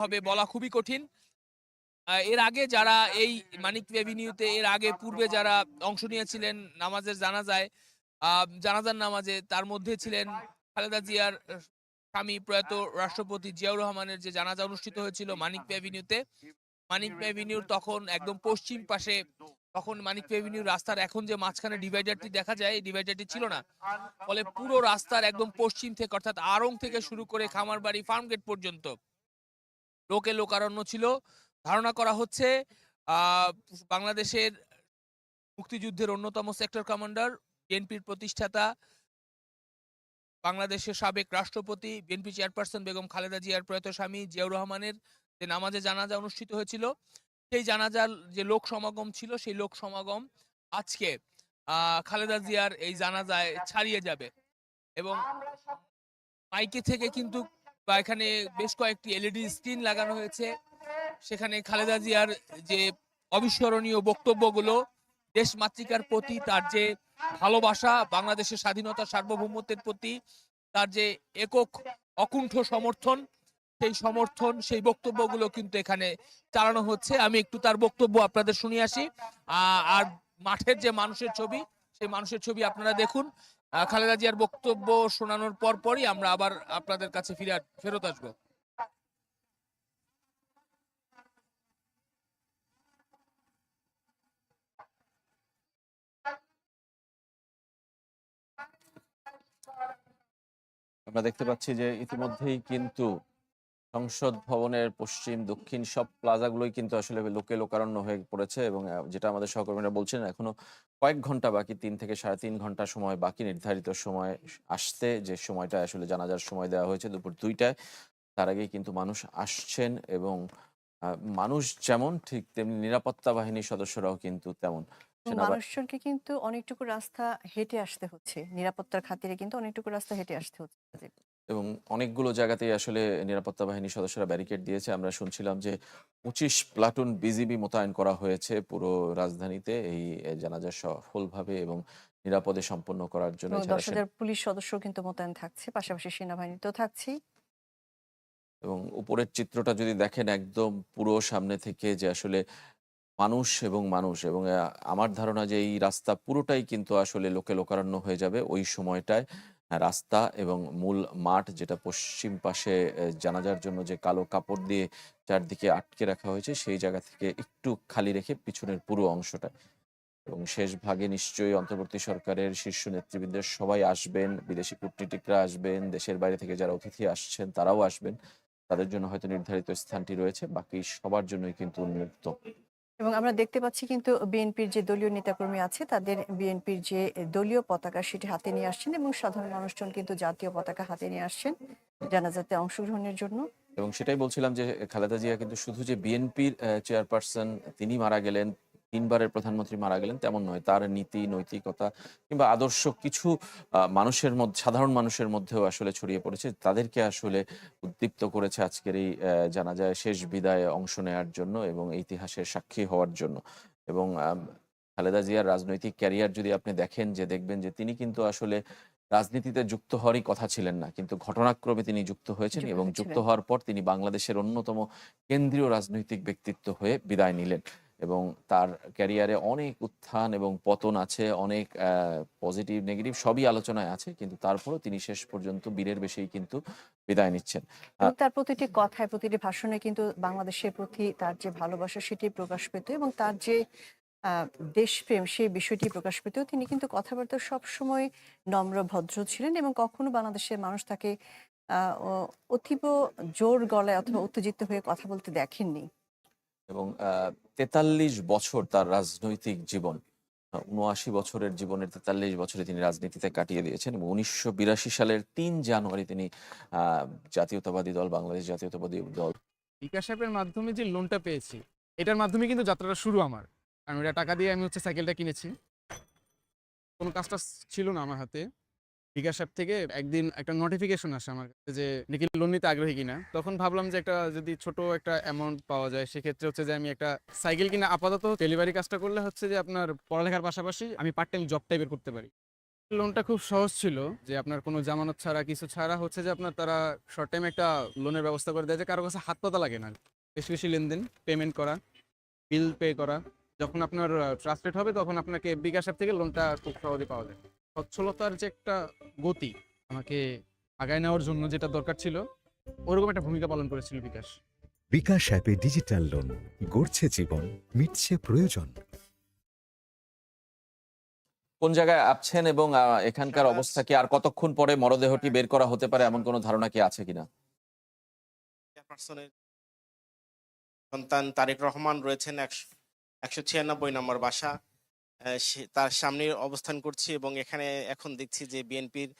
হবে বলা খুবই কঠিন। এর আগে যারা এই মানিক এভিনিউতে এর আগে পূর্বে যারা অংশ নিয়েছিলেন নামাজের জানাজায় আহ, জানাজার নামাজে তার মধ্যে ছিলেন খালেদা জিয়ার স্বামী প্রয়াত রাষ্ট্রপতি জিয়াউর রহমানের যে জানাজা অনুষ্ঠিত হয়েছিল মানিক এভিনিউতে মানিক এভিনিউর তখন একদম পশ্চিম পাশে তখন মানিক এভিনিউর রাস্তার এখন যে মাঝখানে ডিভাইডারটি দেখা যায় এই ডিভাইডারটি ছিল না। ফলে পুরো রাস্তার একদম পশ্চিম থেকে অর্থাৎ আরং থেকে শুরু করে খামারবাড়ি ফার্ম গেট পর্যন্ত লোকে লোকারণ্য ছিল। ধারণা করা হচ্ছে আহ, বাংলাদেশের মুক্তিযুদ্ধের অন্যতম সেক্টর কমান্ডার বিএনপির প্রতিষ্ঠাতা বাংলাদেশের সাবেক রাষ্ট্রপতি বিএনপি চেয়ারপারসন বেগম খালেদা জিয়ার প্রয়াত স্বামী জিয়াউর রহমানের যে নামাজে জানাজা অনুষ্ঠিত হয়েছিল সেই জানাজার যে লোক সমাগম ছিল সেই লোক সমাগম আজকে আহ, খালেদা জিয়ার এই জানাজায় ছাড়িয়ে যাবে। এবং মাইকে থেকে কিন্তু বা এখানে বেশ কয়েকটি এলইডি স্ক্রিন লাগানো হয়েছে। সেখানে খালেদা জিয়ার যে অবিস্মরণীয় বক্তব্যগুলো, দেশ মাতৃকার প্রতি তার যে ভালোবাসা, বাংলাদেশের স্বাধীনতা, সার্বভৌমত্বের প্রতি তার যে একক অকুণ্ঠ সমর্থন, সেই সমর্থন, সেই বক্তব্যগুলো কিন্তু এখানে চালানো হচ্ছে। আমি একটু তার বক্তব্য আপনাদের শুনিয়ে আসি। আর মাঠের যে মানুষের ছবি, সেই মানুষের ছবি আপনারা দেখুন। খালেদা জিয়ার বক্তব্য শোনানোর পর পরই আমরা আবার আপনাদের কাছে ফিরে ফেরত আসব। আমরা দেখতে পাচ্ছি যে ইতিমধ্যেই কিন্তু সংসদ ভবনের পশ্চিম দক্ষিণ সব প্লাজাগুলোই কিন্তু আসলে লোকে লোকারণ্য হয়ে পড়েছে এবং যেটা আমাদের সহকর্মীরা বলছেন এখনও কয়েক ঘণ্টা বাকি তিন থেকে সাড়ে তিন ঘণ্টা সময় বাকি নির্ধারিত সময় আসতে যে সময়টা আসলে জানাজার সময় দেওয়া হয়েছে দুপুর দুইটায় তার আগেই কিন্তু মানুষ আসছেন এবং মানুষ যেমন ঠিক তেমনি নিরাপত্তা বাহিনীর সদস্যরাও কিন্তু তেমন। মানুষজনকে কিন্তু অনেকটুকু রাস্তা হেঁটে আসতে হচ্ছে। নিরাপত্তার খাতিরে কিন্তু অনেকটুকু রাস্তা হেঁটে আসতে হচ্ছে। এবং অনেকগুলো জায়গাতেই আসলে নিরাপত্তা বাহিনীর সদস্যরা ব্যারিকেড দিয়েছে। আমরা শুনছিলাম যে পঁচিশ প্লাটুন বিজিবি মোতায়েন করা হয়েছে পুরো রাজধানীতে এই জানাজা সফলভাবে এবং নিরাপদে সম্পন্ন করার জন্য দশ হাজার পুলিশ সদস্য কিন্তু মোতায়েন থাকছে পাশাপাশি সেনাবাহিনী তো থাকছেই। এবং উপরের চিত্রটা যদি দেখেন একদম পুরো সামনে থেকে যে আসলে মানুষ এবং মানুষ এবং আমার ধারণা যে এই রাস্তা পুরোটাই কিন্তু আসলে লোকে লোকারণ্য হয়ে যাবে ওই সময়টায়। রাস্তা এবং মূল মাঠ যেটা পশ্চিম পাশে জানাজার জন্য যে কালো কাপড় দিয়ে চারদিকে আটকে রাখা হয়েছে, সেই জায়গা থেকে একটু খালি রেখে পিছনের পুরো অংশটা। এবং শেষ ভাগে নিশ্চয়ই অন্তর্বর্তী সরকারের শীর্ষ নেতৃবৃন্দের সবাই আসবেন, বিদেশি কূটনীতিকরা আসবেন, দেশের বাইরে থেকে যারা অতিথি আসছেন তারাও আসবেন। তাদের জন্য হয়তো নির্ধারিত স্থানটি রয়েছে, বাকি সবার জন্যই কিন্তু উন্মুক্ত। এবং আমরা দেখতে পাচ্ছি কিন্তু বিএনপির যে দলীয় নেতাকর্মী আছে, তাদের বিএনপির যে দলীয় পতাকা সেটি হাতে নিয়ে আসছেন এবং সাধারণ মানুষজন কিন্তু জাতীয় পতাকা হাতে নিয়ে আসছেন জানাজাতে অংশগ্রহণের জন্য। এবং সেটাই বলছিলাম যে খালেদা জিয়া কিন্তু শুধু যে বিএনপির চেয়ারপারসন তিনি মারা গেলেন তিনবারের প্রধানমন্ত্রী মারা গেলেন তেমন নয় তার নীতি নৈতিকতা কিংবা আদর্শ কিছু মানুষের মধ্যে সাধারণ মানুষের মধ্যেও আসলে ছড়িয়ে পড়েছে। তাদেরকে আসলে উদ্দীপ্ত করেছে আজকের এই আহ, জানাজায় শেষ বিদায়ে অংশ নেওয়ার জন্য এবং ইতিহাসের সাক্ষী হওয়ার জন্য। এবং খালেদা জিয়ার রাজনৈতিক ক্যারিয়ার যদি আপনি দেখেন যে দেখবেন যে তিনি কিন্তু আসলে রাজনীতিতে যুক্ত হওয়ারই কথা ছিলেন না কিন্তু ঘটনাক্রমে তিনি যুক্ত হয়েছেন এবং যুক্ত হওয়ার পর তিনি বাংলাদেশের অন্যতম কেন্দ্রীয় রাজনৈতিক ব্যক্তিত্ব হয়ে বিদায় নিলেন। এবং তার ক্যারিয়ারে অনেক উত্থান এবং পতন আছে অনেক পজিটিভ নেগেটিভ সবই আলোচনায় আছে কিন্তু তারপরও তিনি শেষ পর্যন্ত বীরের বেশেই কিন্তু বিদায় নিচ্ছেন। তার প্রতিটি কথায় প্রতিটি ভাষণে কিন্তু বাংলাদেশের প্রতি তার যে ভালোবাসা সেটি প্রকাশ পেত এবং তার যে আহ, দেশপ্রেম সেই বিষয়টি প্রকাশ পেত। তিনি কিন্তু কথাবার্তা সবসময় নম্র ভদ্র ছিলেন এবং কখনো বাংলাদেশের মানুষ তাকে অতীব জোর গলায় অথবা উত্তেজিত হয়ে কথা বলতে দেখেননি। এবং তেতাল্লিশ বছর তার রাজনৈতিক জীবন উনআশি বছরের জীবনের তেতাল্লিশ বছরে তিনি রাজনীতিতে কাটিয়ে দিয়েছেন এবং উনিশশো বিরাশি সালের তিন জানুয়ারি তিনি জাতীয়তাবাদী দল, বাংলাদেশ জাতীয়তাবাদী দল বিকাশ অ্যাপের মাধ্যমে যে লোনটা পেয়েছি, এটার মাধ্যমে কিন্তু যাত্রাটা শুরু আমার। কারণ এটা টাকা দিয়ে আমি হচ্ছে সাইকেলটা কিনেছি। কোনো কাজটা ছিল না আমার হাতে। বিকাশ অ্যাপ থেকে একদিন একটা নোটিফিকেশন আসে আমার কাছে যে, নাকি লোন নিতে আগ্রহী কিনা? তখন ভাবলাম যে একটা যদি ছোট একটা অ্যামাউন্ট পাওয়া যায়, সেক্ষেত্রে হচ্ছে যে আমি একটা সাইকেল কিনা, আপাতত ডেলিভারি কাজটা করলে হচ্ছে যে আপনার পড়ালেখার পাশাপাশি আমি পার্ট টাইম জব টাইপের করতে পারি। লোনটা খুব সহজ ছিল যে, আপনার কোনো জামানত ছাড়া, কিছু ছাড়া হচ্ছে যে আপনার তারা শর্ট টাইম একটা লোনের ব্যবস্থা করে দেয় যে কারও কাছে হাত পাতা লাগে না। বেশি বেশি লেনদেন পেমেন্ট করা বিল পে করা, যখন আপনার ট্রাস্টেড হবে তখন আপনাকে বিকাশ অ্যাপ থেকে লোনটা খুব সহজে পাওয়া যায়। সচ্ছলতার যে একটা গতি আমাকে আগায় নেওয়ার জন্য যেটা দরকার ছিল ওরকম একটা ভূমিকা পালন করেছিল বিকাশ। বিকাশ অ্যাপে ডিজিটাল লোন গড়ছে জীবন মিটছে প্রয়োজন। কোন জায়গায় আছেন এবং এখানকার অবস্থা কি আর কতক্ষণ পরে মরদেহটি বের করা হতে পারে এমন কোনো ধারণা কি আছে কিনা? সন্তান তারেক রহমান রয়েছেন একশো একশো ছিয়ানব্বই নম্বর বাসা। তার সামনে অবস্থান করছি এবং এখানে এখন দেখছি যে বিএনপির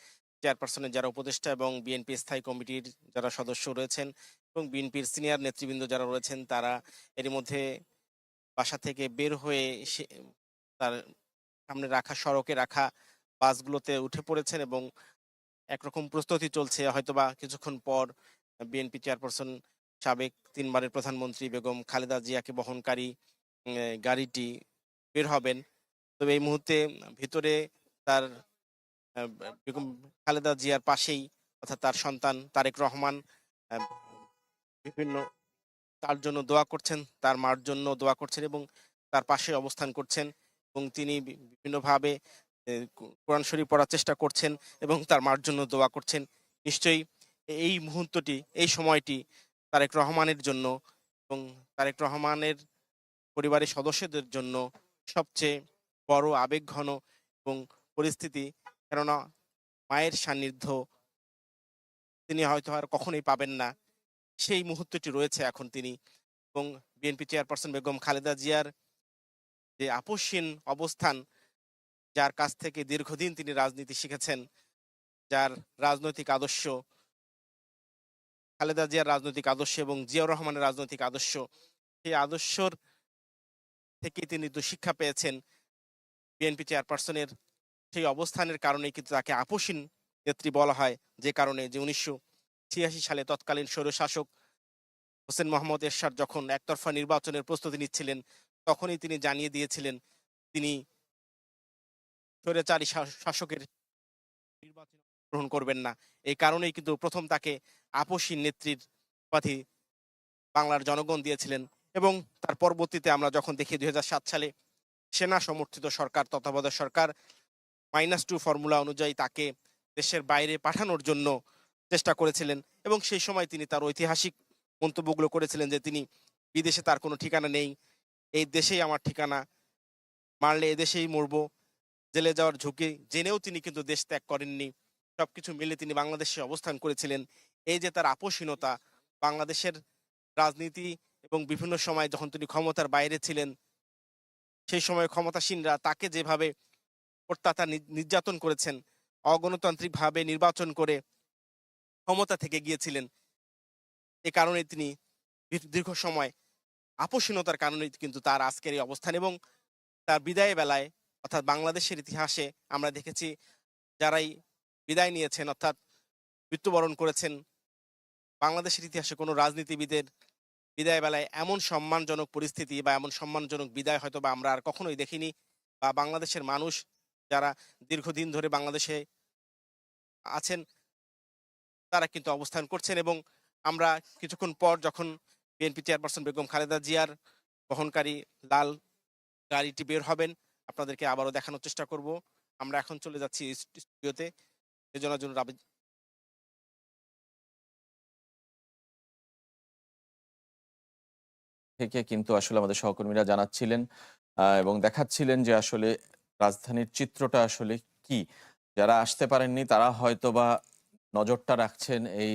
চেয়ারপারসনের যারা উপদেষ্টা এবং বিএনপি স্থায়ী কমিটির যারা সদস্য রয়েছেন এবং বিএনপির সিনিয়র নেতৃবৃন্দ যারা রয়েছেন, তারা এর মধ্যে বাসা থেকে বের হয়ে তার সামনে রাখা, সড়কে রাখা বাসগুলোতে উঠে পড়েছেন এবং একরকম প্রস্তুতি চলছে। হয়তোবা কিছুক্ষণ পর বিএনপি চেয়ারপারসন সাবেক তিনবারের প্রধানমন্ত্রী বেগম খালেদা জিয়াকে বহনকারী গাড়িটি বের হবেন। তবে এই মুহূর্তে ভিতরে তার খালেদা জিয়ার পাশেই অর্থাৎ তার সন্তান তারেক রহমান বিভিন্ন, তার জন্য দোয়া করছেন, তার মার জন্য দোয়া করছেন এবং তার পাশে অবস্থান করছেন এবং তিনি বিভিন্নভাবে কোরআন শরীফ পড়ার চেষ্টা করছেন এবং তার মার জন্য দোয়া করছেন। নিশ্চয়ই এই মুহূর্তটি, এই সময়টি তারেক রহমানের জন্য এবং তারেক রহমানের পরিবারের সদস্যদের জন্য সবচেয়ে বড় আবেগঘন এবং পরিস্থিতি, কেননা মায়ের সান্নিধ্য তিনি হয়তো আর কখনোই পাবেন না। সেই মুহূর্তটি রয়েছে এখন তিনি এবং বিএনপি চেয়ারপারসন বেগম খালেদা জিয়ার যে আপসহীন অবস্থান, যার কাছ থেকে দীর্ঘদিন তিনি রাজনীতি শিখেছেন, যার রাজনৈতিক আদর্শ, খালেদা জিয়ার রাজনৈতিক আদর্শ এবং জিয়াউর রহমানের রাজনৈতিক আদর্শ, সেই আদর্শর থেকে তিনি তো শিক্ষা পেয়েছেন। বিএনপি চেয়ারপারসনের সেই অবস্থানের কারণে কিন্তু তাকে আপসীন নেত্রী বলা হয়। যে কারণে যে উনিশশো ছিয়াশি সালে তৎকালীন স্বৈরশাসক হোসেন মোহাম্মদ এরশাদ যখন একতরফা নির্বাচনের প্রস্তুতি নিচ্ছিলেন, তখনই তিনি জানিয়ে দিয়েছিলেন তিনি স্বৈরাচারী শাসকের নির্বাচন গ্রহণ করবেন না। এই কারণেই কিন্তু প্রথম তাকে আপসী নেত্রীর উপাধি বাংলার জনগণ দিয়েছিলেন এবং তার পরবর্তীতে আমরা যখন দেখি দুই হাজার সাত সালে সেনা সমর্থিত সরকার, তত্ত্বাবধায়ক সরকার মাইনাস টু ফর্মুলা অনুযায়ী তাকে দেশের বাইরে পাঠানোর জন্য চেষ্টা করেছিলেন এবং সেই সময় তিনি তার ঐতিহাসিক মন্তব্যগুলো করেছিলেন যে তিনি বিদেশে তার কোনো ঠিকানা নেই, এই দেশেই আমার ঠিকানা, মারলে এদেশেই মরব, জেলে যাওয়ার ঝুঁকি জেনেও তিনি কিন্তু দেশ ত্যাগ করেননি সব কিছু মিলে তিনি বাংলাদেশে অবস্থান করেছিলেন। এই যে তার আপোষহীনতা, বাংলাদেশের রাজনীতি এবং বিভিন্ন সময় যখন তিনি ক্ষমতার বাইরে ছিলেন সেই সময় ক্ষমতাসীনরা তাকে যেভাবে অত্যাচার নির্যাতন করেছেন, অগণতান্ত্রিকভাবে নির্বাচন করে ক্ষমতা থেকে গিয়েছিলেন, এ কারণে তিনি দীর্ঘ সময় আপোষহীনতার কারণে কিন্তু তার আজকের এই অবস্থান এবং তার বিদায় বেলায় অর্থাৎ বাংলাদেশের ইতিহাসে আমরা দেখেছি যারাই বিদায় নিয়েছেন অর্থাৎ মৃত্যুবরণ করেছেন, বাংলাদেশের ইতিহাসে কোনো রাজনীতিবিদের বিদায় বেলায় এমন সম্মানজনক পরিস্থিতি বা এমন সম্মানজনক বিদায় হয়তো বা আমরা আর কখনোই দেখিনি বা বাংলাদেশের মানুষ যারা দীর্ঘদিন ধরে বাংলাদেশে আছেন, তারা কিন্তু অবস্থান করছেন এবং আমরা কিছুক্ষণ পর যখন বিএনপি চেয়ারপারসন বেগম খালেদা জিয়ার বহনকারী লাল গাড়িটি বের হবেন, আপনাদেরকে আবারও দেখানোর চেষ্টা করব। আমরা এখন চলে যাচ্ছি স্টুডিওতে এজন্য জন্য রাবি থেকে কিন্তু আসলে আমাদের সহকর্মীরা জানাচ্ছিলেন এবং দেখাচ্ছিলেন যে আসলে রাজধানীর চিত্রটা আসলে কি। যারা আসতে পারেননি তারা হয়তোবা নজরটা রাখছেন এই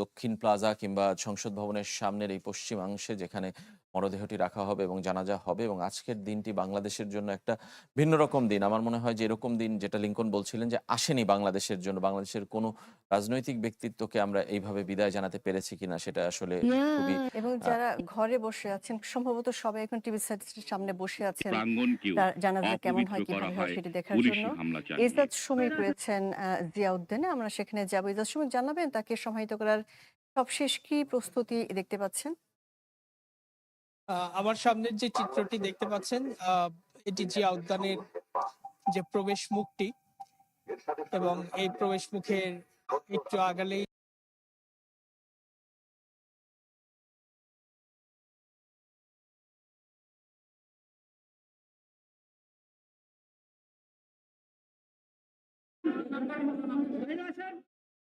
দক্ষিণ প্লাজা কিংবা সংসদ ভবনের সামনের এই পশ্চিমাংশে যেখানে মরদেহটি রাখা হবে এবং জানাজা হবে এবং আজকের দিনটি বাংলাদেশের জন্য একটা ভিন্ন রকম দিন। আমার মনে হয় যে এরকম দিন যেটা লিঙ্কন বলছিলেন যে আসেনি বাংলাদেশের জন্য বাংলাদেশের কোনো রাজনৈতিক ব্যক্তিত্বকে আমরা এইভাবে বিদায় জানাতে পেরেছি কিনা সেটা আসলে খুবই এবং যারা ঘরে বসে আছেন সম্ভবত সবাই এখন টিভি সেটের সামনে বসে আছেন জানাজা কেমন হয় কীভাবে হয় হয় সেটি দেখার জন্য। ইজাদ চালিয়ে শ্রমিক রয়েছেন আহ, জিয়া উদ্যানে আমরা সেখানে যাব। ইজাদ শ্রমিক জানাবেন তাকে সমাহিত করার সবশেষ কি প্রস্তুতি দেখতে পাচ্ছেন? আমার সামনের যে চিত্রটি দেখতে পাচ্ছেন এটি জিয়া উদ্যানের যে প্রবেশ মুখটি এবং এই প্রবেশ মুখের একটু আগালেই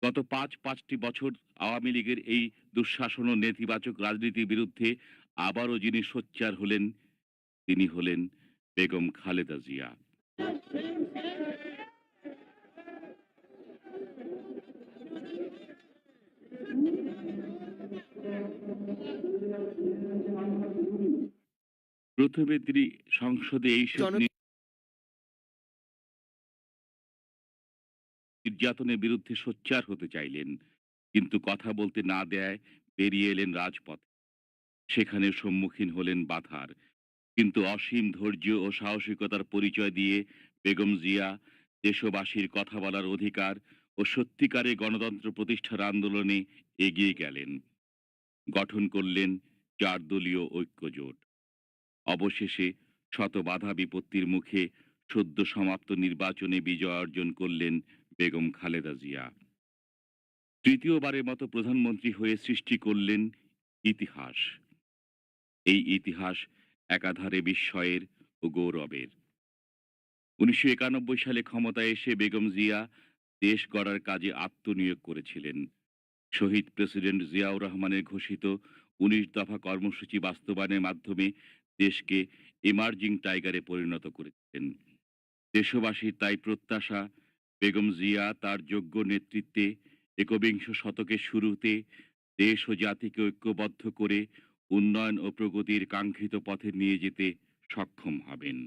গত পাঁচ, পাঁচটি বছর আওয়ামী লীগের এই দুঃশাসন ও নেতিবাচক রাজনীতির বিরুদ্ধে আবারও যিনি সোচ্চার হলেন তিনি হলেন বেগম খালেদা জিয়া। প্রথমে তিনি সংসদে এই সব নির্যাতনের বিরুদ্ধে সোচ্চার হতে চাইলেন কিন্তু কথা বলতে না দেয় বেরিয়ে এলেন রাজপথ। সেখানে সম্মুখীন হলেন বাধার কিন্তু অসীম ধৈর্য ও সাহসিকতার পরিচয় দিয়ে বেগম জিয়া দেশবাসীর কথা বলার অধিকার ও সত্যিকারে গণতন্ত্র প্রতিষ্ঠার আন্দোলনে এগিয়ে গেলেন। গঠন করলেন চার দলীয় ঐক্যজোট। অবশেষে শত বাধা বিপত্তির মুখে সদ্য সমাপ্ত নির্বাচনে বিজয় অর্জন করলেন বেগম খালেদা জিয়া। তৃতীয়বারের মতো প্রধানমন্ত্রী হয়ে সৃষ্টি করলেন ইতিহাস। এই ইতিহাস একাধারে বিস্ময়ের ও গৌরবের। উনিশশো একানব্বই সালে ক্ষমতায় এসে বেগম জিয়া দেশ গড়ার কাজে আত্মনিয়োগ করেছিলেন। শহীদ প্রেসিডেন্ট জিয়াউর রহমানের ঘোষিত উনিশ দফা কর্মসূচি বাস্তবায়নের মাধ্যমে দেশকে এমার্জিং টাইগারে পরিণত করেছিলেন। দেশবাসীর তাই প্রত্যাশা, বেগম জিয়া তার যোগ্য নেতৃত্বে একবিংশ শতকের শুরুতে দেশ ও জাতিকে ঐক্যবদ্ধ করে উন্নয়ন ও প্রগতির কাঙ্ক্ষিত পথে নিয়ে যেতে সক্ষম হবেন।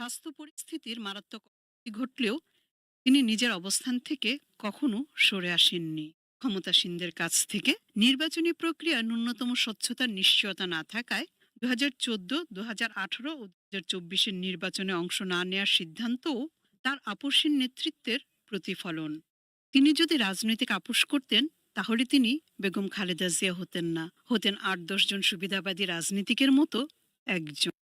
স্বাস্থ্য পরিস্থিতির মারাত্মক ঘটলেও তিনি নিজের অবস্থান থেকে কখনো সরে আসেননি। ক্ষমতাসীনদের কাছ থেকে নির্বাচনী প্রক্রিয়া ন্যূনতম স্বচ্ছতার নিশ্চয়তা না থাকায় দু হাজার চোদ্দ দু হাজার আঠারো ও দু হাজার চব্বিশের নির্বাচনে অংশ না নেওয়ার সিদ্ধান্তও তার আপসীন নেতৃত্বের প্রতিফলন। তিনি যদি রাজনৈতিক আপোষ করতেন, তাহলে তিনি বেগম খালেদা জিয়া হতেন না। হতেন আট দশজন সুবিধাবাদী রাজনীতিকের মতো একজন।